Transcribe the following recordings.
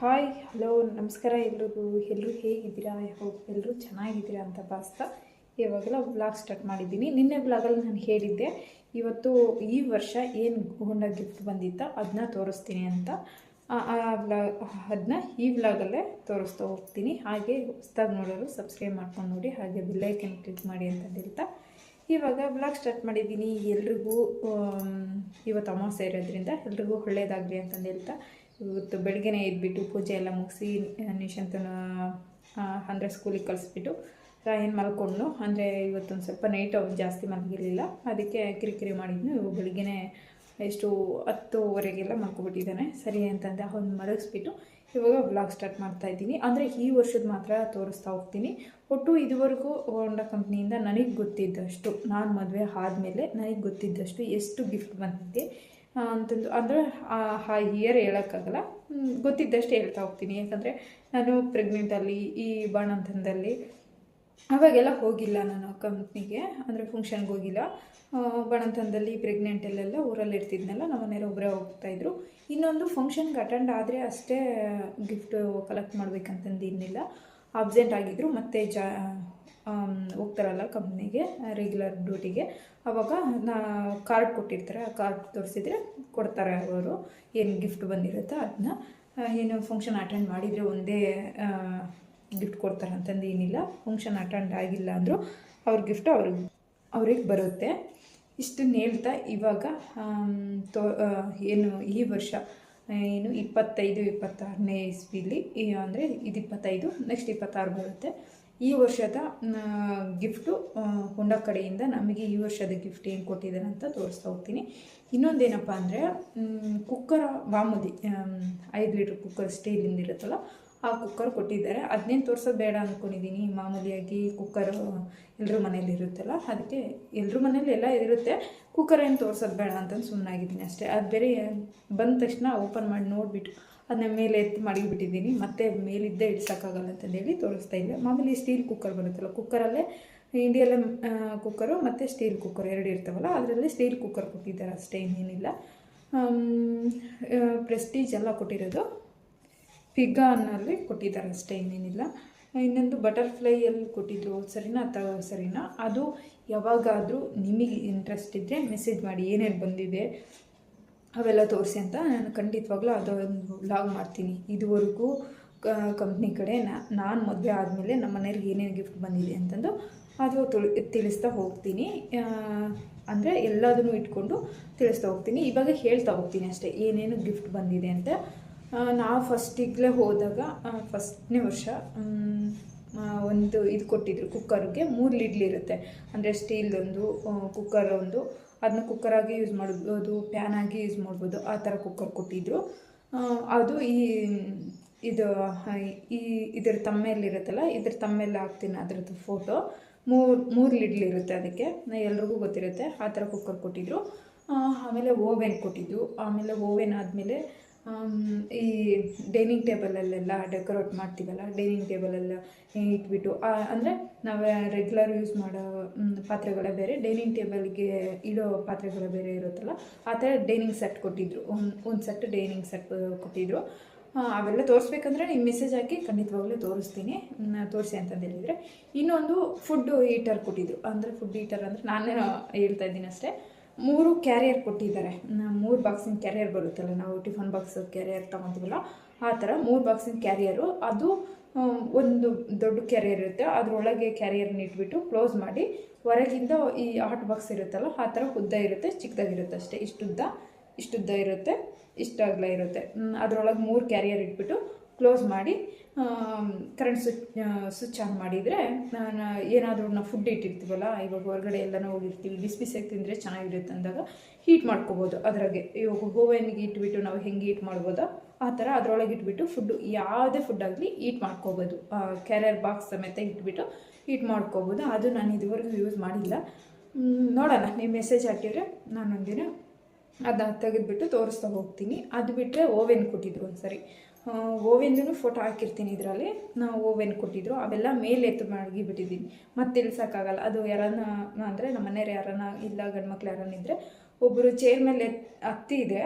Hi hello ನಮಸ್ಕಾರ ಎಲ್ರಿಗೂ. ಎಲ್ಲರೂ ಹೇಗಿದ್ದೀರಾ? ಹೋಪ್ ಎಲ್ಲರೂ ಚೆನ್ನಾಗಿದ್ದೀರಾ ಅಂತ ಭಾಸ್ತಾ ಇವಾಗೆಲ್ಲ ಬ್ಲಾಗ್ ಸ್ಟಾರ್ಟ್ ಮಾಡಿದ್ದೀನಿ. ನಿನ್ನೆ ಬ್ಲಾಗಲ್ಲಿ ನಾನು ಹೇಳಿದ್ದೆ, ಇವತ್ತು ಈ ವರ್ಷ ಏನು ಹೋಂಡ ಗಿಫ್ಟ್ ಬಂದಿತ್ತ ಅದನ್ನ ತೋರಿಸ್ತೀನಿ ಅಂತ. ಆ- ಆ ವ್ಲಾಗ್ ಅದನ್ನ ಈ ವ್ಲಾಗಲ್ಲೇ ತೋರಿಸ್ತಾ ಹೋಗ್ತೀನಿ. ಹಾಗೆ ಹೊಸ್ದಾಗಿ ನೋಡೋರು ಸಬ್ಸ್ಕ್ರೈಬ್ ಮಾಡ್ಕೊಂಡು ನೋಡಿ, ಹಾಗೆ ಬಿಲ್ಲೈಕನ್ ಕ್ಲಿಕ್ ಮಾಡಿ ಅಂತ ಹೇಳ್ತಾ ಇವಾಗ ಬ್ಲಾಗ್ ಸ್ಟಾರ್ಟ್ ಮಾಡಿದ್ದೀನಿ. ಎಲ್ರಿಗೂ ಇವತ್ತು ಅಮಾವಾಸ್ಯೆ ಇರೋದ್ರಿಂದ ಎಲ್ರಿಗೂ ಒಳ್ಳೆಯದಾಗಲಿ ಅಂತಂದು ಹೇಳ್ತಾ ಇವತ್ತು ಬೆಳಗ್ಗೆನೇ ಎದ್ಬಿಟ್ಟು ಪೂಜೆ ಎಲ್ಲ ಮುಗಿಸಿ, ನಿಶಾಂತನ ಅಂದರೆ ಸ್ಕೂಲಿಗೆ ಕಳಿಸ್ಬಿಟ್ಟು ರಾಯನ್ ಮಲ್ಕೊಂಡು ಅಂದರೆ ಇವತ್ತೊಂದು ಸ್ವಲ್ಪ ನೈಟ್ ಜಾಸ್ತಿ ಮಲಗಿರಲಿಲ್ಲ. ಅದಕ್ಕೆ ಕಿರಿಕಿರಿ ಮಾಡಿದ್ನು. ಇವಾಗ ಬೆಳಿಗ್ಗೆನೇ ಎಷ್ಟು ಹತ್ತುವರೆಗೆಲ್ಲ ಮಲ್ಕೊಬಿಟ್ಟಿದ್ದಾನೆ. ಸರಿ ಅಂತಂದರೆ ಅವ್ನು ಮಲಗಿಸ್ಬಿಟ್ಟು ಇವಾಗ ವ್ಲಾಗ್ ಸ್ಟಾರ್ಟ್ ಮಾಡ್ತಾ ಇದ್ದೀನಿ. ಅಂದರೆ ಈ ವರ್ಷದ ಮಾತ್ರ ತೋರಿಸ್ತಾ ಹೋಗ್ತೀನಿ. ಒಟ್ಟು ಇದುವರೆಗೂ ಹೋಂಡಾ ಕಂಪ್ನಿಯಿಂದ ನನಗೆ ಗೊತ್ತಿದ್ದಷ್ಟು, ನಾನು ಮದುವೆ ಆದಮೇಲೆ ನನಗೆ ಗೊತ್ತಿದ್ದಷ್ಟು ಎಷ್ಟು ಗಿಫ್ಟ್ ಬಂದಿದೆ. ಅಂತಂದು, ಅಂದರೆ ಆ ಇಯರ್ ಹೇಳೋಕ್ಕಾಗಲ್ಲ. ಗೊತ್ತಿದ್ದಷ್ಟು ಹೇಳ್ತಾ ಹೋಗ್ತೀನಿ. ಯಾಕಂದರೆ ನಾನು ಪ್ರೆಗ್ನೆಂಟಲ್ಲಿ ಈ ಬಾಣಂತನದಲ್ಲಿ ಅವಾಗೆಲ್ಲ ಹೋಗಿಲ್ಲ ನಾನು ಕಂಪ್ನಿಗೆ ಅಂದರೆ ಫಂಕ್ಷನ್ಗೆ ಹೋಗಿಲ್ಲ. ಬಣಂತನದಲ್ಲಿ ಪ್ರೆಗ್ನೆಂಟಲ್ಲೆಲ್ಲ ಊರಲ್ಲಿ ಇರ್ತಿದ್ನಲ್ಲ, ನಮ್ಮ ಮನೆಯವ್ರು ಒಬ್ಬರೇ ಹೋಗ್ತಾಯಿದ್ರು ಇನ್ನೊಂದು ಫಂಕ್ಷನ್ಗೆ ಅಟೆಂಡ್ ಆದರೆ ಅಷ್ಟೇ ಗಿಫ್ಟ್ ಕಲೆಕ್ಟ್ ಮಾಡಬೇಕಂತಂದು ಇನ್ನಿಲ್ಲ. ಅಬ್ಸೆಂಟ್ ಆಗಿದ್ರು ಮತ್ತು ಜಾ ಹೋಗ್ತಾರಲ್ಲ ಕಂಪ್ನಿಗೆ ರೆಗ್ಯುಲರ್ ಡ್ಯೂಟಿಗೆ ಅವಾಗ ನಾ ಕಾರ್ಡ್ ಕೊಟ್ಟಿರ್ತಾರೆ, ಆ ಕಾರ್ಡ್ ತೋರಿಸಿದ್ರೆ ಕೊಡ್ತಾರೆ ಅವರು. ಏನು ಗಿಫ್ಟ್ ಬಂದಿರುತ್ತೋ ಅದನ್ನ ಏನು ಫಂಕ್ಷನ್ ಅಟೆಂಡ್ ಮಾಡಿದರೆ ಒಂದೇ ಗಿಫ್ಟ್ ಕೊಡ್ತಾರೆ ಅಂತಂದು ಏನಿಲ್ಲ. ಫಂಕ್ಷನ್ ಅಟೆಂಡ್ ಆಗಿಲ್ಲ ಅಂದರೂ ಅವ್ರ ಗಿಫ್ಟ್ ಅವ್ರಿಗೆ ಅವ್ರಿಗೆ ಬರುತ್ತೆ. ಇಷ್ಟನ್ನು ಹೇಳ್ತಾ ಇವಾಗ ತೋ ಏನು ಈ ವರ್ಷ ಏನು ಇಪ್ಪತ್ತೈದು, ಇಪ್ಪತ್ತಾರನೇ ಇಸ್ವಿಲಿ ಅಂದರೆ ಇದು ಇಪ್ಪತ್ತೈದು ನೆಕ್ಸ್ಟ್ ಇಪ್ಪತ್ತಾರು ಬರುತ್ತೆ. ಈ ವರ್ಷದ ಗಿಫ್ಟು ಹೊಂಡ ಕಡೆಯಿಂದ ನಮಗೆ ಈ ವರ್ಷದ ಗಿಫ್ಟ್ ಏನು ಕೊಟ್ಟಿದ್ದಾರೆ ಅಂತ ತೋರಿಸ್ತಾ ಹೋಗ್ತೀನಿ. ಇನ್ನೊಂದೇನಪ್ಪ ಅಂದರೆ ಕುಕ್ಕರ್ ಮಾಮೂಲಿ ಐದು ಲೀಟ್ರ್ ಕುಕ್ಕರ್ ಸ್ಟೀಲಿಂದ ಇರುತ್ತಲ್ಲ, ಆ ಕುಕ್ಕರ್ ಕೊಟ್ಟಿದ್ದಾರೆ. ಅದನ್ನೇನು ತೋರಿಸೋದು ಬೇಡ ಅಂದ್ಕೊಂಡಿದ್ದೀನಿ ಮಾಮೂಲಿಯಾಗಿ ಕುಕ್ಕರ್ ಎಲ್ಲರ ಮನೇಲಿ ಇರುತ್ತಲ್ಲ, ಅದಕ್ಕೆ ಎಲ್ಲರ ಮನೇಲಿ ಎಲ್ಲ ಇರುತ್ತೆ. ಕುಕ್ಕರ್ ಏನು ತೋರಿಸೋದು ಬೇಡ ಅಂತಂದು ಸುಮ್ಮನಾಗಿದ್ದೀನಿ ಅಷ್ಟೇ. ಅದು ಬೇರೆ ಬಂದ ತಕ್ಷಣ ಓಪನ್ ಮಾಡಿ ನೋಡಿಬಿಟ್ಟು ಅದನ್ನ ಮೇಲೆ ಎತ್ತಿ ಮಡಗಿಬಿಟ್ಟಿದ್ದೀನಿ. ಮತ್ತೆ ಮೇಲಿದ್ದೇ ಇಡ್ಸೋಕ್ಕಾಗಲ್ಲ ಅಂತಂದೇಳಿ ತೋರಿಸ್ತಾ ಇದ್ದೆ. ಮಾಮೂಲಿ ಸ್ಟೀಲ್ ಕುಕ್ಕರ್ ಬರುತ್ತಲ್ಲ ಕುಕ್ಕರಲ್ಲೇ ಇಂಡಿಯಲ್ಲ ಕುಕ್ಕರು ಮತ್ತು ಸ್ಟೀಲ್ ಕುಕ್ಕರ್ ಎರಡು ಇರ್ತಾವಲ್ಲ, ಅದರಲ್ಲಿ ಸ್ಟೀಲ್ ಕುಕ್ಕರ್ ಕೊಟ್ಟಿದ್ದಾರೆ ಅಷ್ಟೇ, ಇನ್ನೇನಿಲ್ಲ. ಪ್ರೆಸ್ಟೀಜ್ ಎಲ್ಲ ಕೊಟ್ಟಿರೋದು. ಫಿಗಾನಲ್ಲಿ ಕೊಟ್ಟಿದ್ದಾರೆ ಅಷ್ಟೇ, ಇನ್ನೇನಿಲ್ಲ. ಇನ್ನೊಂದು ಬಟರ್ಫ್ಲೈಯಲ್ಲಿ ಕೊಟ್ಟಿದ್ರು, ಸರಿನಾ ಅಥವಾ ಸರಿನಾ? ಅದು ಯಾವಾಗಾದರೂ ನಿಮಗೆ ಇಂಟ್ರೆಸ್ಟ್ ಇದ್ದರೆ ಮೆಸೇಜ್ ಮಾಡಿ, ಏನೇನು ಬಂದಿದೆ? ಅವೆಲ್ಲ ತೋರಿಸಿ ಅಂತ ನಾನು ಖಂಡಿತವಾಗ್ಲೂ ಅದೊಂದು ವ್ಲಾಗ್ ಮಾಡ್ತೀನಿ. ಇದುವರೆಗೂ ಕಂಪ್ನಿ ಕಡೆ ನಾನು ಮದುವೆ ಆದಮೇಲೆ ನಮ್ಮ ಮನೆಯವ್ರಿಗೆ ಏನೇನು ಗಿಫ್ಟ್ ಬಂದಿದೆ ಅಂತಂದು ಅದು ತಿಳಿಸ್ತಾ ಹೋಗ್ತೀನಿ. ಅಂದರೆ ಎಲ್ಲದನ್ನು ಇಟ್ಕೊಂಡು ತಿಳಿಸ್ತಾ ಹೋಗ್ತೀನಿ. ಇವಾಗ ಹೇಳ್ತಾ ಹೋಗ್ತೀನಿ ಅಷ್ಟೇ, ಏನೇನು ಗಿಫ್ಟ್ ಬಂದಿದೆ ಅಂತ. ನಾವು ಫಸ್ಟಿಗ್ಲೇ ಹೋದಾಗ ಫಸ್ಟ್ನೇ ವರ್ಷ ಒಂದು ಇದು ಕೊಟ್ಟಿದ್ರು. ಕುಕ್ಕರ್ಗೆ ಮೂರು ಲಿಡ್ಲಿರುತ್ತೆ ಅಂದರೆ ಸ್ಟೀಲ್ದೊಂದು ಕುಕ್ಕರ್ ಒಂದು ಅದನ್ನ ಕುಕ್ಕರಾಗಿ ಯೂಸ್ ಮಾಡ್ಬೋದು ಪ್ಯಾನ್ ಆಗಿ ಯೂಸ್ ಮಾಡ್ಬೋದು, ಆ ಥರ ಕುಕ್ಕರ್ ಕೊಟ್ಟಿದ್ದರು ಅದು ಈ, ಇದು ಈ ಇದ್ರ ತಮ್ಮೇಲಿರುತ್ತಲ್ಲ ಇದ್ರ ತಮ್ಮೇಲೆ ಹಾಕ್ತೀನಿ ಅದ್ರದ್ದು ಫೋಟೋ ಮೂರು ಮೂರು ಲಿಡ್ಲ್ ಇರುತ್ತೆ ಅದಕ್ಕೆ ಎಲ್ರಿಗೂ ಗೊತ್ತಿರುತ್ತೆ, ಆ ಥರ ಕುಕ್ಕರ್ ಕೊಟ್ಟಿದ್ದರು ಆಮೇಲೆ ಓವೆನ್ ಕೊಟ್ಟಿದ್ದು. ಆಮೇಲೆ ಓವೆನ್ ಆದಮೇಲೆ ಈ ಡೈನಿಂಗ್ ಟೇಬಲಲ್ಲೆಲ್ಲ ಡೆಕೋರೇಟ್ ಮಾಡ್ತೀವಲ್ಲ ಡೈನಿಂಗ್ ಟೇಬಲೆಲ್ಲ ಇಟ್ಬಿಟ್ಟು ಅಂದರೆ ನಾವು ರೆಗ್ಯುಲರ್ ಯೂಸ್ ಮಾಡೋ ಪಾತ್ರೆಗಳೇ ಬೇರೆ ಡೈನಿಂಗ್ ಟೇಬಲ್ಗೆ ಇಡೋ ಪಾತ್ರೆಗಳೇ ಬೇರೆ ಇರುತ್ತಲ್ಲ ಆ ಥರ ಡೈನಿಂಗ್ ಸೆಟ್ ಕೊಟ್ಟಿದ್ರು ಒಂದು ಒಂದು ಸೆಟ್ ಡೈನಿಂಗ್ ಸೆಟ್ ಕೊಟ್ಟಿದ್ರು. ಆ, ಅವೆಲ್ಲ ತೋರಿಸ್ಬೇಕಂದ್ರೆ ನೀವು ಮೆಸೇಜ್ ಹಾಕಿ ಖಂಡಿತವಾಗ್ಲೂ ತೋರಿಸ್ತೀನಿ ತೋರಿಸಿ ಅಂತಂದು ಹೇಳಿದರೆ ಇನ್ನೊಂದು ಫುಡ್ ಹೀಟರ್ ಕೊಟ್ಟಿದ್ರು ಅಂದರೆ ಫುಡ್ ಹೀಟರ್ ಅಂದರೆ ನಾನೇ ಹೇಳ್ತಾ ಇದ್ದೀನಿ ಅಷ್ಟೇ. ಮೂರು ಕ್ಯಾರಿಯರ್ ಕೊಟ್ಟಿದ್ದಾರೆ. ಮೂರು ಬಾಕ್ಸಿನ ಕ್ಯಾರಿಯರ್ ಬರುತ್ತಲ್ಲ, ನಾವು ಟಿಫನ್ ಬಾಕ್ಸ್ ಕ್ಯಾರಿಯರ್ ತೊಗೊತೀವಲ್ಲ ಆ ಥರ ಮೂರು ಬಾಕ್ಸಿನ ಕ್ಯಾರಿಯರು ಅದು ಒಂದು ದೊಡ್ಡ ಕ್ಯಾರಿಯರ್ ಇರುತ್ತೆ, ಅದರೊಳಗೆ ಕ್ಯಾರಿಯರ್ನ ಇಟ್ಬಿಟ್ಟು ಕ್ಲೋಸ್ ಮಾಡಿ, ಹೊರಗಿಂದ ಈ ಹಾಟ್ ಬಾಕ್ಸ್ ಇರುತ್ತಲ್ಲ, ಆ ಥರ ಉದ್ದ ಇರುತ್ತೆ, ಚಿಕ್ಕದಾಗಿರುತ್ತೆ ಅಷ್ಟೇ, ಇಷ್ಟುದ್ದ ಇಷ್ಟುದ್ದ ಇರುತ್ತೆ ಇಷ್ಟು ಅಗಲ ಇರುತ್ತೆ ಅದರೊಳಗೆ ಮೂರು ಕ್ಯಾರಿಯರ್ ಇಟ್ಬಿಟ್ಟು ಕ್ಲೋಸ್ ಮಾಡಿ ಕರೆಂಟ್ ಸ್ವಿಚ್ ಸ್ವಿಚ್ ಆನ್ ಮಾಡಿದರೆ ನಾನು ಏನಾದರೂ ನಾವು ಫುಡ್ ಇಟ್ಟಿರ್ತೀವಲ್ಲ ಇವಾಗ ಹೊರಗಡೆ ಎಲ್ಲನೂ ಹೋಗಿರ್ತೀವಿ ಬಿಸಿ ಬಿಸಿಯಾಗಿ ತಿಂದರೆ ಚೆನ್ನಾಗಿರುತ್ತೆ ಅಂದಾಗ ಹೀಟ್ ಮಾಡ್ಕೋಬೋದು ಅದರಾಗೆ. ಇವಾಗ ಓವೆನ್ಗೆ ಇಟ್ಬಿಟ್ಟು ನಾವು ಹೆಂಗೆ ಹೀಟ್ ಮಾಡ್ಬೋದು ಆ ಥರ ಅದರೊಳಗೆ ಇಟ್ಬಿಟ್ಟು ಫುಡ್ಡು ಯಾವುದೇ ಫುಡ್ ಆಗಲಿ ಹೀಟ್ ಮಾಡ್ಕೋಬೋದು. ಕ್ಯಾರಿಯರ್ ಬಾಕ್ಸ್ ಸಮೇತ ಇಟ್ಬಿಟ್ಟು ಹೀಟ್ ಮಾಡ್ಕೋಬೋದು. ಅದು ನಾನು ಇದುವರೆಗೂ ಯೂಸ್ ಮಾಡಿಲ್ಲ. ನೋಡೋಣ, ನೀವು ಮೆಸೇಜ್ ಹಾಕಿದರೆ ನಾನೊಂದಿನ ಅದನ್ನ ತೆಗೆದುಬಿಟ್ಟು ತೋರಿಸ್ತಾ ಹೋಗ್ತೀನಿ. ಅದು ಬಿಟ್ಟರೆ ಓವೆನ್ ಕೊಟ್ಟಿದ್ರು ಒಂದು ಸರಿ ಓವೆನ್ದು ಫೋಟೋ ಹಾಕಿರ್ತೀನಿ ಇದರಲ್ಲಿ. ನಾವು ಓವೆನ್ ಕೊಟ್ಟಿದ್ರು. ಅವೆಲ್ಲ ಮೇಲೆ ಎತ್ತು ಮಾಡಿಬಿಟ್ಟಿದ್ದೀನಿ ಮತ್ತೆ ತಿಳ್ಸೋಕ್ಕಾಗಲ್ಲ ಅದು ಯಾರನ್ನ, ಅಂದರೆ ನಮ್ಮ ಮನೆಯವ್ರು ಯಾರನ್ನ ಇಲ್ಲ, ಗಂಡು ಮಕ್ಳು ಯಾರನ್ನ ಇದ್ದರೆ ಒಬ್ಬರು ಚೇರ್ ಮೇಲೆ ಹತ್ತಿ ಇದೆ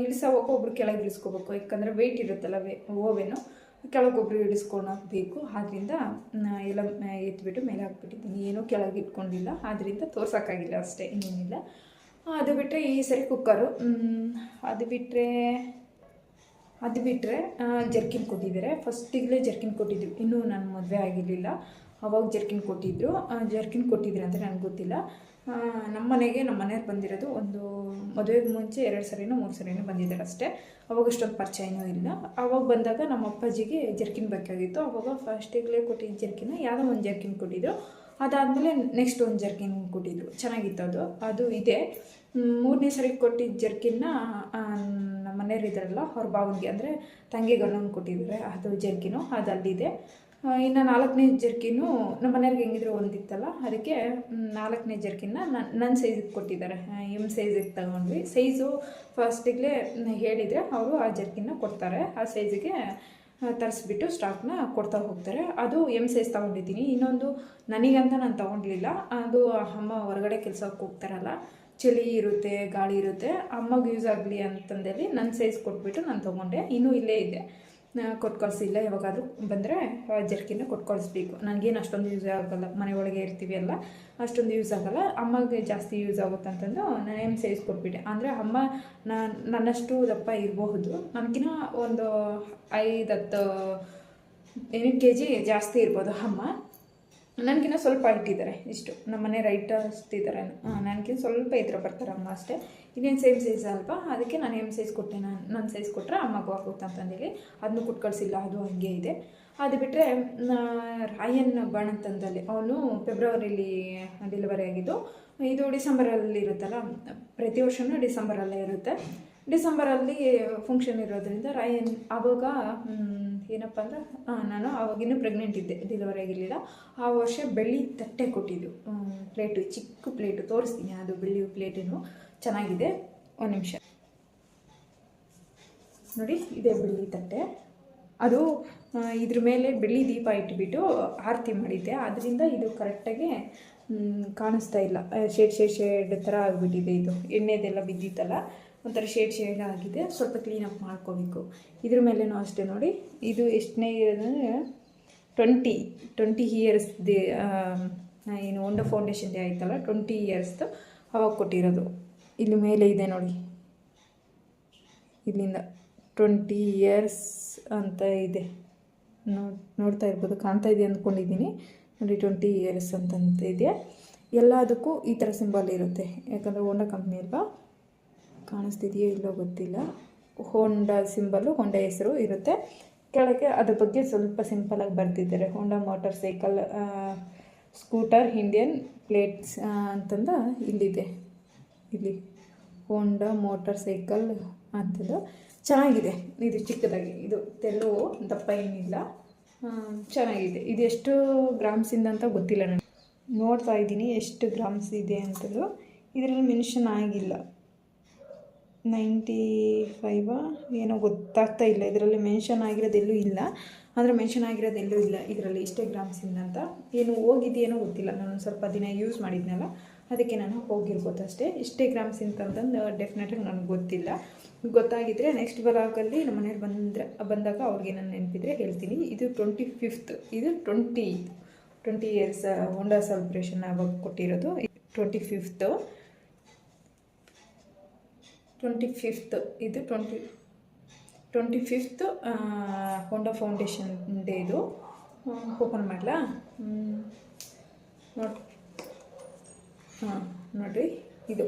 ಇಳಿಸೋವಕ್ಕೆ ಒಬ್ಬರು ಕೆಳಗೆ ಇಳಿಸ್ಕೋಬೇಕು. ಯಾಕಂದರೆ ವೆಯ್ಟ್ ಇರುತ್ತಲ್ಲ ವೇ ಓವೆನು ಒಬ್ಬರು ಇಳಿಸ್ಕೊಳಬೇಕು ಆದ್ದರಿಂದ ಎಲ್ಲ ಎತ್ತಿಬಿಟ್ಟು ಮೇಲೆ ಹಾಕ್ಬಿಟ್ಟಿದ್ದೀನಿ. ಏನೂ ಕೆಳಗೆ ಇಟ್ಕೊಂಡಿಲ್ಲ. ಆದ್ದರಿಂದ ತೋರ್ಸೋಕ್ಕಾಗಿಲ್ಲ ಅಷ್ಟೇ. ಇನ್ನೇನಿಲ್ಲ. ಅದು ಬಿಟ್ಟರೆ ಈ ಸರಿ ಕುಕ್ಕರು ಅದು ಬಿಟ್ಟರೆ ಅದು ಬಿಟ್ಟರೆ ಜರ್ಕಿನ್ ಕೊಟ್ಟಿದ್ದಾರೆ. ಫಸ್ಟಿಗಲೇ ಜರ್ಕಿನ್ ಕೊಟ್ಟಿದ್ರು. ಇನ್ನೂ ನಾನು ಮದುವೆ ಆಗಿರಲಿಲ್ಲ. ಅವಾಗ ಜರ್ಕಿನ್ ಕೊಟ್ಟಿದ್ರು. ಜರ್ಕಿನ್ ಕೊಟ್ಟಿದ್ರು ಅಂತ ನನಗೆ ಗೊತ್ತಿಲ್ಲ. ನಮ್ಮ ಮನೆಗೆ ನಮ್ಮ ಮನೆಯವ್ರು ಬಂದಿರೋದು ಒಂದು ಮದುವೆಗೆ ಮುಂಚೆ ಎರಡು ಸರಿನೂ ಮೂರು ಸರಿನೂ ಬಂದಿದ್ದಾರೆ ಅಷ್ಟೇ. ಅವಾಗ ಅಷ್ಟೊಂದು ಪರಿಚಯನೂ ಇಲ್ಲ. ಅವಾಗ ಬಂದಾಗ ನಮ್ಮ ಅಪ್ಪಾಜಿಗೆ ಜರ್ಕಿನ್ ಬೇಕಾಗಿತ್ತು. ಅವಾಗ ಫಸ್ಟಿಗಲೇ ಕೊಟ್ಟಿದ್ದ ಜರ್ಕಿನ ಯಾವುದೋ ಒಂದು ಜರ್ಕಿನ್ ಕೊಟ್ಟಿದ್ದರು ಅದಾದಮೇಲೆ ನೆಕ್ಸ್ಟ್ ಒಂದು ಜರ್ಕಿನ್ ಕೊಟ್ಟಿದ್ದರು ಚೆನ್ನಾಗಿತ್ತು ಅದು. ಅದು ಇದೆ. ಮೂರನೇ ಸರಿ ಕೊಟ್ಟಿದ್ದ ಜರ್ಕಿನ್ನ ಮನೆಯವ್ರು ಇದ್ದಾರಲ್ಲ, ಅವ್ರ ಬಾವನಿಗೆ ಅಂದರೆ ತಂಗಿಗೆ ಕೊಟ್ಟಿದ್ದಾರೆ, ಅದು ಜರ್ಕಿನೂ, ಅದು ಅಲ್ಲಿದೆ. ಇನ್ನು ನಾಲ್ಕನೇ ಜರ್ಕಿನೂ ನಮ್ಮ ಮನೆಯವ್ರಿಗೆ ಹೆಂಗಿದ್ರು ಒಂದಿತ್ತಲ್ಲ, ಅದಕ್ಕೆ ನಾಲ್ಕನೇ ಜರ್ಕಿನ ನನ್ನ ನನ್ನ ಸೈಜಿಗೆ ಕೊಟ್ಟಿದ್ದಾರೆ. ಎಂ ಸೈಜಿಗೆ ತಗೊಂಡ್ವಿ. ಸೈಜು ಫಸ್ಟಿಗೆ ಹೇಳಿದರೆ ಅವರು ಆ ಜರ್ಕಿನ ಕೊಡ್ತಾರೆ. ಆ ಸೈಜಿಗೆ ತರಿಸ್ಬಿಟ್ಟು ಸ್ಟಾಕ್ನ ಕೊಡ್ತಾ ಹೋಗ್ತಾರೆ. ಅದು ಎಂ ಸೈಜ್ ತೊಗೊಂಡಿದ್ದೀನಿ. ಇನ್ನೊಂದು ನನಗಂತ ನಾನು ತೊಗೊಂಡಿಲ್ಲ ಅದು ಅಮ್ಮ ಹೊರಗಡೆ ಕೆಲಸಕ್ಕೆ ಹೋಗ್ತಾರಲ್ಲ ಚಳಿ ಇರುತ್ತೆ, ಗಾಳಿ ಇರುತ್ತೆ, ಅಮ್ಮಗೆ ಯೂಸ್ ಆಗಲಿ ಅಂತಂದೇಳಿ ನನ್ನ ಸೈಜ್ ಕೊಟ್ಬಿಟ್ಟು ನಾನು ತೊಗೊಂಡೆ. ಇನ್ನೂ ಇಲ್ಲೇ ಇದೆ. ಕೊಟ್ಟು ಕಳಿಸಿಲ್ಲ ಯಾವಾಗಾದರೂ ಬಂದರೆ ಜರ್ಕಿನ ಕೊಟ್ಟು ಕಳಿಸ್ಬೇಕು ನನಗೇನು ಅಷ್ಟೊಂದು ಯೂಸ್ ಆಗೋಲ್ಲ. ಮನೆಯೊಳಗೆ ಇರ್ತೀವಿ ಅಲ್ಲ, ಅಷ್ಟೊಂದು ಯೂಸ್ ಆಗೋಲ್ಲ. ಅಮ್ಮಗೆ ಜಾಸ್ತಿ ಯೂಸ್ ಆಗುತ್ತಂತಂದು ನಾನೇನು ಸೈಜ್ ಕೊಟ್ಬಿಟ್ಟೆ. ಅಂದರೆ ಅಮ್ಮ ನಾನು ನನ್ನಷ್ಟು ದಪ್ಪ ಇರಬಹುದು. ನನಗಿನ ಒಂದು ಐದು, ಹತ್ತು ಏನು ಕೆ ಜಿ ಜಾಸ್ತಿ ಇರ್ಬೋದು ಅಮ್ಮ. ನನಗಿನ್ನ ಸ್ವಲ್ಪ ಇಟ್ಟಿದ್ದಾರೆ ಇಷ್ಟು. ನಮ್ಮನೆ ರೈಟ್ ಹಸ್ತಿದ್ದಾರೆ ನನಗಿನ್ನ ಸ್ವಲ್ಪ ಇದ್ರ ಬರ್ತಾರಮ್ಮ ಅಷ್ಟೇ. ಇದೇನು ಸೇಮ್ ಸೈಜ್ ಅಲ್ವಾ? ಅದಕ್ಕೆ ನಾನು ಎಂ ಸೈಜ್ ಕೊಟ್ಟೆ, ನಾನು ನನ್ನ ಸೈಜ್ ಕೊಟ್ಟರೆ ಅಮ್ಮಗೂ ಹೋಗುತ್ತೆ ಅಂತಂದೇಳಿ ಅದನ್ನು ಕೊಟ್ಟು ಅದು ಹಾಗೆ ಇದೆ. ಅದು ಬಿಟ್ಟರೆ ರಾಯನ್ ಬಾಣಂತಂದಲ್ಲಿ ಅವನು ಫೆಬ್ರವರಿಲಿ ಡೆಲಿವರಿ ಆಗಿದ್ದು, ಇದು ಡಿಸೆಂಬರಲ್ಲಿ ಇರುತ್ತಲ್ಲ, ಪ್ರತಿ ವರ್ಷವೂ ಡಿಸೆಂಬರಲ್ಲೇ ಇರುತ್ತೆ. ಡಿಸೆಂಬರಲ್ಲಿ ಫಂಕ್ಷನ್ ಇರೋದ್ರಿಂದ ರಾಯನ್ ಆವಾಗ ಏನಪ್ಪ ಅಂದ್ರೆ ನಾನು ಆವಾಗಿನ್ನೂ ಪ್ರೆಗ್ನೆಂಟ್ ಇದ್ದೆ ಡೆಲಿವರಿ ಆಗಿರಲಿಲ್ಲ. ಆ ವರ್ಷ ಬೆಳ್ಳಿ ತಟ್ಟೆ ಕೊಟ್ಟಿದ್ದು. ಪ್ಲೇಟು ಚಿಕ್ಕ ಪ್ಲೇಟು ತೋರಿಸ್ತೀನಿ, ಅದು ಬೆಳ್ಳಿ ಪ್ಲೇಟನ್ನು ಚೆನ್ನಾಗಿದೆ. ಒಂದು ನಿಮಿಷ. ನೋಡಿ, ಇದೆ ಬೆಳ್ಳಿ ತಟ್ಟೆ. ಅದು ಇದ್ರ ಮೇಲೆ ಬೆಳ್ಳಿ ದೀಪ ಇಟ್ಬಿಟ್ಟು ಆರತಿ ಮಾಡಿದ್ದೆ. ಅದರಿಂದ ಇದು ಕರೆಕ್ಟಾಗಿ ಕಾಣಿಸ್ತಾ ಇಲ್ಲ. ಶೇಡ್ ಶೇಡ್ ಶೇಡ್ ಥರ ಆಗಿಬಿಟ್ಟಿದೆ ಇದು. ಎಣ್ಣೆದೆಲ್ಲ ಬಿದ್ದಿತ್ತಲ್ಲ. ಒಂಥರ ಶೇಡ್ ಶೇಡ್ ಆಗಿದೆ. ಸ್ವಲ್ಪ ಕ್ಲೀನಪ್ ಮಾಡ್ಕೋಬೇಕು. ಇದ್ರ ಮೇಲೆ ಅಷ್ಟೇ ನೋಡಿ. ಇದು ಎಷ್ಟನೇ ಇಯರ್ದಂದರೆ ಟ್ವೆಂಟಿ ಟ್ವೆಂಟಿ ಇಯರ್ಸ್ ದಿ ಏನು ಒಂಡೋ ಫೌಂಡೇಶನ್ ಡೇ ಆಯ್ತಲ್ಲ ಟ್ವೆಂಟಿ ಇಯರ್ಸ್ದು ಅವಾಗ ಕೊಟ್ಟಿರೋದು. ಇಲ್ಲಿ ಮೇಲೆ ಇದೆ ನೋಡಿ. ಇಲ್ಲಿಂದ ಟ್ವೆಂಟಿ ಇಯರ್ಸ್ ಅಂತ ಇದೆ. ನೋಡಿ ನೋಡ್ತಾ ಇರ್ಬೋದು, ಕಾಣ್ತಾ ಇದೆ ಅಂದ್ಕೊಂಡಿದ್ದೀನಿ ನೋಡಿ ಟ್ವೆಂಟಿ ಇಯರ್ಸ್ ಅಂತ ಇದೆ. ಎಲ್ಲದಕ್ಕೂ ಈ ಥರ ಸಿಂಬಲ್ ಇರುತ್ತೆ. ಯಾಕಂದರೆ ಹೋಂಡಾ ಕಂಪ್ನಿ ಅಲ್ವಾ? ಕಾಣಿಸ್ತಿದೆಯೋ ಇಲ್ಲೋ ಗೊತ್ತಿಲ್ಲ. ಹೋಂಡ ಸಿಂಬಲು ಹೋಂಡ ಹೆಸರು ಇರುತ್ತೆ. ಕೆಳಗೆ ಅದ್ರ ಬಗ್ಗೆ ಸ್ವಲ್ಪ ಸಿಂಪಲಾಗಿ ಬರೆದಿದ್ದಾರೆ. Honda motorcycle scooter Indian plates ಅಂತಂದು ಇಲ್ಲಿದೆ. ಇಲ್ಲಿ ಹೋಂಡಾ ಮೋಟಾರ್ ಸೈಕಲ್ ಅಂತಂದು ಚೆನ್ನಾಗಿದೆ. ಇದು ಚಿಕ್ಕದಾಗಿ. ಇದು ತೆಲ್ಲು ದಪ್ಪ ಏನಿಲ್ಲ. ಚೆನ್ನಾಗಿದೆ. ಇದು ಎಷ್ಟು ಗ್ರಾಮ್ಸಿಂದ ಅಂತ ಗೊತ್ತಿಲ್ಲ ನಾನು ನೋಡ್ತಾ ಇದ್ದೀನಿ ಎಷ್ಟು ಗ್ರಾಮ್ಸ್ ಇದೆ ಅಂತಂದು ಇದರಲ್ಲಿ ಮೆನ್ಷನ್ ಆಗಿಲ್ಲ. ನೈಂಟಿ ಫೈವ ಏನೋ ಗೊತ್ತಾಗ್ತಾ ಇಲ್ಲ. ಇದರಲ್ಲಿ ಮೆನ್ಷನ್ ಆಗಿರೋದೆಲ್ಲೂ ಇಲ್ಲ. ಅಂದರೆ ಮೆನ್ಷನ್ ಆಗಿರೋದೆಲ್ಲೂ ಇಲ್ಲ ಇದರಲ್ಲಿ ಇಷ್ಟೇ ಗ್ರಾಮ್ಸಿಂದ ಅಂತ. ಏನು ಹೋಗಿದೆಯೇನೋ ಗೊತ್ತಿಲ್ಲ. ನಾನು ಸ್ವಲ್ಪ ದಿನ ಯೂಸ್ ಮಾಡಿದ್ನಲ್ಲ, ಅದಕ್ಕೆ ನಾನು ಹೋಗಿರ್ಬೋದು ಅಷ್ಟೇ. ಇಷ್ಟೇ ಗ್ರಾಮ್ಸ್ ಅಂತಂದು ಡೆಫಿನೆಟಾಗಿ ನನಗೆ ಗೊತ್ತಿಲ್ಲ. ಗೊತ್ತಾಗಿದ್ದರೆ ನೆಕ್ಸ್ಟ್ ಬಲಾಗಲ್ಲಿ ನಮ್ಮ ಮನೆಯವ್ರು ಬಂದರೆ, ಬಂದಾಗ ಅವ್ರಿಗೆ ನಾನು ನೆನಪಿದ್ರೆ ಹೇಳ್ತೀನಿ. ಇದು ಟ್ವೆಂಟಿ ಫಿಫ್ತ್ ಇದು twenty twenty years Honda celebration ಆವಾಗ ಕೊಟ್ಟಿರೋದು. ಟ್ವೆಂಟಿ ಫಿಫ್ತು ಟ್ವೆಂಟಿ ಫಿಫ್ತ್ ಇದು ಟ್ವೆಂಟಿ ಟ್ವೆಂಟಿ ಫಿಫ್ತ್ ಕೊಂಡ ಫೌಂಡೇಶನ್ ಡೇ ಇದು. ಓಪನ್ ಮಾಡಲಾ? ನೋಡಿ, ಹಾಂ, ನೋಡಿರಿ. ಇದು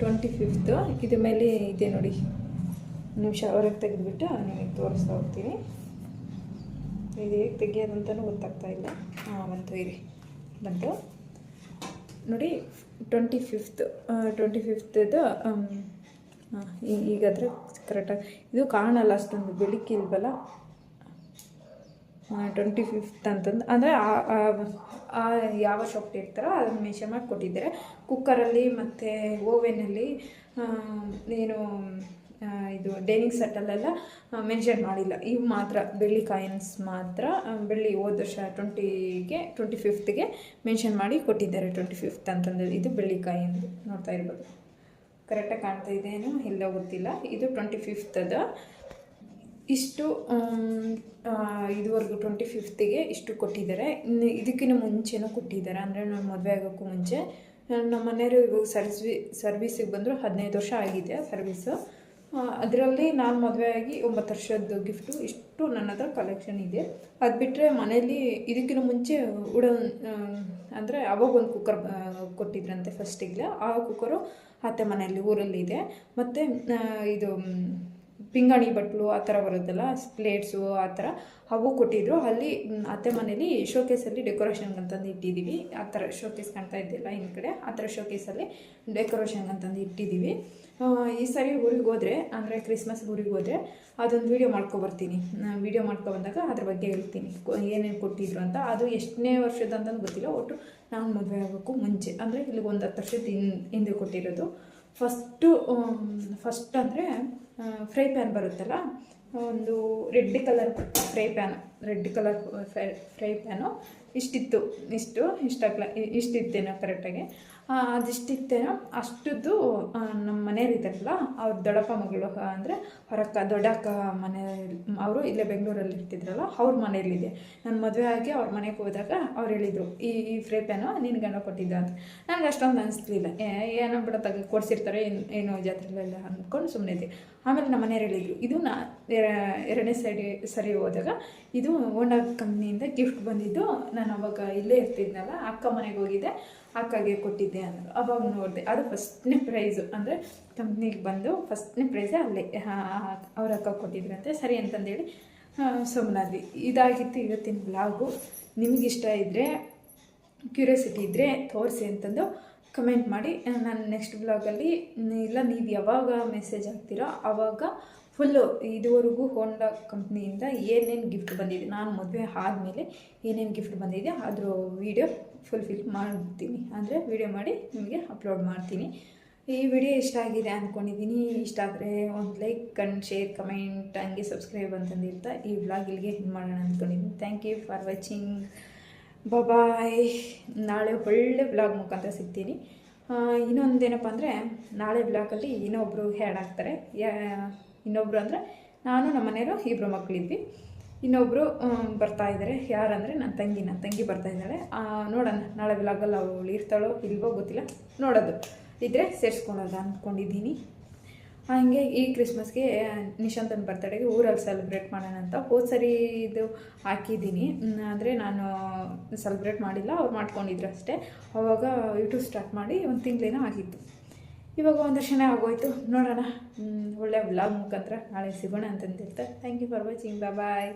ಟ್ವೆಂಟಿ ಫಿಫ್ತ್ ಇದು ಮೇಲೆ ಇದೆ ನೋಡಿ. ನಿಮಿಷ ಅವ್ರಿಗೆ ತೆಗೆದುಬಿಟ್ಟು ನಿಮಗೆ ತೋರಿಸ್ತಾ ಹೋಗ್ತೀನಿ. ಇದು ಹೇಗೆ ತೆಗಿಯೋದಂತಲೂ ಗೊತ್ತಾಗ್ತಾ ಇಲ್ಲ. ಹಾಂ, ಬಂತು, ಇರಿ. ಬಂತು. ನೋಡಿ ಟ್ವೆಂಟಿ ಫಿಫ್ತ್ ಟ್ವೆಂಟಿ ಫಿಫ್ತ್ದು ಹಾಂ ಈಗಾದರೆ ಕರೆಕ್ಟಾಗಿ ಇದು ಕಾಣಲ್ಲ ಅಷ್ಟೊಂದು ಬೆಳಿಕಿಲ್ವಲ್ಲ ಟ್ವೆಂಟಿ ಫಿಫ್ತ್ ಅಂತಂದು, ಅಂದರೆ ಆ ಯಾವ ಶಾಪ್ ಇರ್ತಾರೋ ಅದನ್ನು ಮೆಷರ್ ಮಾಡಿ ಕೊಟ್ಟಿದ್ದಾರೆ. ಕುಕ್ಕರಲ್ಲಿ ಮತ್ತು ಓವೆನಲ್ಲಿ ಏನು ಇದು ಡೈನಿಂಗ್ ಸೆಟ್ಟಲ್ಲೆಲ್ಲ ಮೆನ್ಷನ್ ಮಾಡಿಲ್ಲ. ಇವು ಮಾತ್ರ, ಬೆಳ್ಳಿ ಕಾಯಿನ್ಸ್ ಮಾತ್ರ ಬೆಳ್ಳಿ ಹೋದ ವರ್ಷ ಟ್ವೆಂಟಿಗೆ ಟ್ವೆಂಟಿ ಫಿಫ್ತ್ಗೆ ಮೆನ್ಷನ್ ಮಾಡಿ ಕೊಟ್ಟಿದ್ದಾರೆ ಟ್ವೆಂಟಿ ಫಿಫ್ತ್ ಅಂತಂದು. ಇದು ಬೆಳ್ಳಿ ಕಾಯಿನ್ ನೋಡ್ತಾ ಇರ್ಬೋದು. ಕರೆಕ್ಟಾಗಿ ಕಾಣ್ತಾ ಇದೆಯೇನು ಇಲ್ಲ ಗೊತ್ತಿಲ್ಲ. ಇದು ಟ್ವೆಂಟಿ ಫಿಫ್ತದ ಇಷ್ಟು ಆ, ಇದುವರೆಗೂ ಟ್ವೆಂಟಿ ಫಿಫ್ತಿಗೆ ಇಷ್ಟು ಕೊಟ್ಟಿದ್ದಾರೆ. ಇನ್ನು ಇದಕ್ಕಿಂತ ಮುಂಚೆನೂ ಕೊಟ್ಟಿದ್ದಾರೆ. ಅಂದರೆ ನಾನು ಮದುವೆ ಆಗೋಕ್ಕೂ ಮುಂಚೆ. ನಮ್ಮ ಮನೆಯವರು ಇವಾಗ ಸರ್ವಿ ಸರ್ವಿಸಿಗೆ ಬಂದರು ಹದಿನೈದು ವರ್ಷ ಆಗಿದೆ ಸರ್ವೀಸು ಅದರಲ್ಲಿ ನಾನು ಮದುವೆಯಾಗಿ ಒಂಬತ್ತು ವರ್ಷದ್ದು ಗಿಫ್ಟು ಇಷ್ಟು ನನ್ನ ಹತ್ರ ಕಲೆಕ್ಷನ್ ಇದೆ. ಅದು ಬಿಟ್ಟರೆ ಮನೇಲಿ ಇದಕ್ಕಿಂತ ಮುಂಚೆ ಉಡ ಅಂದರೆ ಅವಾಗ ಒಂದು ಕುಕ್ಕರ್ ಕೊಟ್ಟಿದ್ರಂತೆ ಫಸ್ಟಿಗೆ ಆ ಕುಕ್ಕರು ಅತ್ತೆ ಮನೆಯಲ್ಲಿ ಊರಲ್ಲಿ ಇದೆ ಮತ್ತು ಇದು ಪಿಂಗಾಣಿ ಬಟ್ಲು ಆ ಥರ ಬರುತ್ತಲ್ಲ ಪ್ಲೇಟ್ಸು ಆ ಥರ, ಅವು ಕೊಟ್ಟಿದ್ರು. ಅಲ್ಲಿ ಅತ್ತೆ ಮನೇಲಿ ಶೋಕೇಸಲ್ಲಿ ಡೆಕೋರೇಷನ್ ಅಂತಂದು ಇಟ್ಟಿದ್ದೀವಿ ಆ ಥರ ಶೋಕೇಸ್ ಕಾಣ್ತಾ ಇದ್ದಿಲ್ಲ ಇನ್ನು ಕಡೆ, ಆ ಥರ ಶೋಕೇಸಲ್ಲಿ ಡೆಕೋರೇಷನ್ ಅಂತಂದು ಇಟ್ಟಿದ್ದೀವಿ ಈ ಸಾರಿ ಊರಿಗೆ ಹೋದರೆ, ಅಂದರೆ ಕ್ರಿಸ್ಮಸ್ ಊರಿಗೆ ಹೋದರೆ, ಅದೊಂದು ವೀಡಿಯೋ ಮಾಡ್ಕೊಬರ್ತೀನಿ ವೀಡಿಯೋ ಮಾಡ್ಕೊಬಂದಾಗ ಅದ್ರ ಬಗ್ಗೆ ಹೇಳ್ತೀನಿ. ಏನೇನು ಕೊಟ್ಟಿದ್ರು ಅಂತ. ಅದು ಎಷ್ಟನೇ ವರ್ಷದ ಅಂತಂದು ಗೊತ್ತಿಲ್ಲ. ಒಟ್ಟು ನಾನು ಮದುವೆ ಆಗೋಕ್ಕೂ ಮುಂಚೆ. ಅಂದರೆ ಇಲ್ಲಿಗೆ ಒಂದು ಹತ್ತು ವರ್ಷದ ಹಿಂದೆ ಕೊಟ್ಟಿರೋದು. ಫಸ್ಟು ಫಸ್ಟ್ ಅಂದರೆ ಫ್ರೈ ಪ್ಯಾನ್ ಬರುತ್ತಲ್ಲ ಒಂದು red colour fry pan. Red colour fry pan ಇಷ್ಟಿತ್ತು, ಇಷ್ಟು ಇಷ್ಟಾಗ್ಲ ಇಷ್ಟಿತ್ತೇನೋ ಕರೆಕ್ಟಾಗಿ ಅದಿಷ್ಟಿತ್ತೇನೋ ಅಷ್ಟದ್ದು ನಮ್ಮ ಮನೆಯಲ್ಲಿದ್ದಾರಲ್ಲ ಅವ್ರ ದೊಡ್ಡಪ್ಪ ಮಗಳು ಅಂದರೆ ಹೊರಕ್ಕ ದೊಡ್ಡಕ್ಕ ಮನೆ, ಅವರು ಇಲ್ಲೇ ಬೆಂಗಳೂರಲ್ಲಿ ಇರ್ತಿದ್ರಲ್ಲ, ಅವ್ರ ಮನೆಯಲ್ಲಿದೆ. ನನ್ನ ಮದುವೆ ಆಗಿ ಅವ್ರ ಮನೆಗೆ ಹೋದಾಗ ಅವ್ರು ಹೇಳಿದರು, ಈ ಈ ಫ್ರೈ ಪ್ಯಾನು ನಿನ್ನ ಗಂಡ ಕೊಟ್ಟಿದ್ದ ಅಂತ. ನನಗೆ ಅಷ್ಟೊಂದು ಅನಿಸ್ಲಿಲ್ಲ. ಏನೋ ಬಿಡ ತೆಗೆ, ಕೊಡಿಸಿರ್ತಾರೆ, ಏನು, ಏನೋ ಜಾತ್ರೆಗಳೆಲ್ಲ ಅಂದ್ಕೊಂಡು ಸುಮ್ಮನೆ ಇದ್ದೆ. ಆಮೇಲೆ ನಮ್ಮ ಮನೆಯವ್ರು ಹೇಳಿದರು, ಇದು ನಾ ಎರ- ಎರಡನೇ ಸೈಡಿ, ಸರಿ ಹೋದಾಗ, ಇದು ಹೋಂಡಾ ಕಂಪ್ನಿಯಿಂದ ಗಿಫ್ಟ್ ಬಂದಿದ್ದು. ನಾನು ಅವಾಗ ಇಲ್ಲೇ ಇರ್ತಿದ್ನಲ್ಲ, ಅಕ್ಕ ಮನೆಗೆ ಹೋಗಿದ್ದೆ. ಅಕ್ಕಗೆ ಕೊಟ್ಟಿದ್ದೆ ಅಂದರು. ಅವಾಗ ನೋಡಿದೆ, ಅದು ಫಸ್ಟ್ನೇ ಪ್ರೈಸು ಅಂದರೆ ಕಂಪ್ನಿಗೆ ಬಂದು ಫಸ್ಟ್ನೇ ಪ್ರೈಸೇ ಅಲ್ಲೇ ಅವ್ರ ಅಕ್ಕ ಕೊಟ್ಟಿದ್ರಂತೆ. ಸರಿ ಅಂತಂದೇಳಿ ಸುಮ್ಮನಾದ್ವಿ ಇದಾಗಿತ್ತು ಇವತ್ತಿನ ಬ್ಲಾಗು ನಿಮಗಿಷ್ಟ ಇದ್ದರೆ ಕ್ಯೂರಿಯಾಸಿಟಿ ಇದ್ದರೆ ತೋರಿಸಿ ಅಂತಂದು ಕಮೆಂಟ್ ಮಾಡಿ. ನಾನು ನೆಕ್ಸ್ಟ್ ಬ್ಲಾಗಲ್ಲಿ ಇಲ್ಲ, ನೀವು ಯಾವಾಗ ಮೆಸೇಜ್ ಹಾಕ್ತೀರೋ ಆವಾಗ ಫುಲ್ಲು ಇದುವರೆಗೂ ಹೋಂಡಾ ಕಂಪ್ನಿಯಿಂದ ಏನೇನು ಗಿಫ್ಟ್ ಬಂದಿದೆ, ನಾನು ಮದುವೆ ಆದಮೇಲೆ ಏನೇನು ಗಿಫ್ಟ್ ಬಂದಿದೆ, ಅದ್ರ ವೀಡಿಯೋ ಫುಲ್ಫಿಲ್ ಮಾಡ್ತೀನಿ. ಅಂದರೆ ವೀಡಿಯೋ ಮಾಡಿ ನಿಮಗೆ ಅಪ್ಲೋಡ್ ಮಾಡ್ತೀನಿ. ಈ ವಿಡಿಯೋ ಇಷ್ಟ ಆಗಿದೆ ಅಂದ್ಕೊಂಡಿದ್ದೀನಿ ಇಷ್ಟ ಆದರೆ ಒಂದು ಲೈಕ್ ಕಂಡು ಶೇರ್ ಕಮೆಂಟ್ ಹಂಗೆ ಸಬ್ಸ್ಕ್ರೈಬ್ ಅಂತಂದಿರ್ತಾ ಈ ವ್ಲಾಗ್ ಇಲ್ಲಿಗೆ ಇದು ಮಾಡೋಣ ಅಂದ್ಕೊಂಡಿದ್ದೀನಿ thank you for watching bye ನಾಳೆ ಒಳ್ಳೆ ಬ್ಲಾಗ್ ಮುಖಾಂತರ ಸಿಗ್ತೀನಿ. ಇನ್ನೊಂದೇನಪ್ಪ ಅಂದರೆ ನಾಳೆ ಬ್ಲಾಗಲ್ಲಿ ಇನ್ನೊಬ್ಬರು ಹ್ಯಾಡ್ ಆಗ್ತಾರೆ. ಯಾ ಇನ್ನೊಬ್ಬರು ಅಂದರೆ ನಾನು, ನಮ್ಮ ಮನೆಯವರು ಇಬ್ಬರು ಮಕ್ಕಳಿದ್ವಿ. ಇನ್ನೊಬ್ಬರು ಬರ್ತಾ ಇದ್ದಾರೆ ಯಾರಂದರೆ ನನ್ನ ತಂಗಿ ನನ್ನ ತಂಗಿ ಬರ್ತಾ ಇದ್ದಾಳೆ. ನೋಡೋಣ, ನಾಳೆ ಬೆಳಗಲ್ಲ ಅವಳು ಇರ್ತಾಳೋ ಇಲ್ವೋ ಗೊತ್ತಿಲ್ಲ. ನೋಡೋದು. ಇದ್ದರೆ ಸೇರಿಸ್ಕೊಳೋದು ಅಂದ್ಕೊಂಡಿದ್ದೀನಿ ಹಾಗೆ ಈ ಕ್ರಿಸ್ಮಸ್ಗೆ ನಿಶಾಂತನ ಬರ್ತಡೆಗೆ ಊರಲ್ಲಿ ಸೆಲೆಬ್ರೇಟ್ ಮಾಡೋಣ ಅಂತ ಹೋದ ಸರಿ ಇದು ಹಾಕಿದ್ದೀನಿ. ಅಂದರೆ ನಾನು ಸೆಲೆಬ್ರೇಟ್ ಮಾಡಿಲ್ಲ. ಅವ್ರು ಮಾಡ್ಕೊಂಡಿದ್ರು ಅಷ್ಟೇ. ಅವಾಗ ಯೂಟ್ಯೂಬ್ ಸ್ಟಾರ್ಟ್ ಮಾಡಿ ಒಂದು ತಿಂಗಳೇನೋ ಆಗಿತ್ತು. ಇವಾಗ ಒಂದು ವರ್ಷನೇ ಆಗೋಯ್ತು. ನೋಡೋಣ. ಒಳ್ಳೆ ವ್ಲಾಗ್ ಮುಖಾಂತರ ನಾಳೆ ಸಿಗೋಣ ಅಂತಂದಿರ್ತಾರೆ. Thank you for watching bye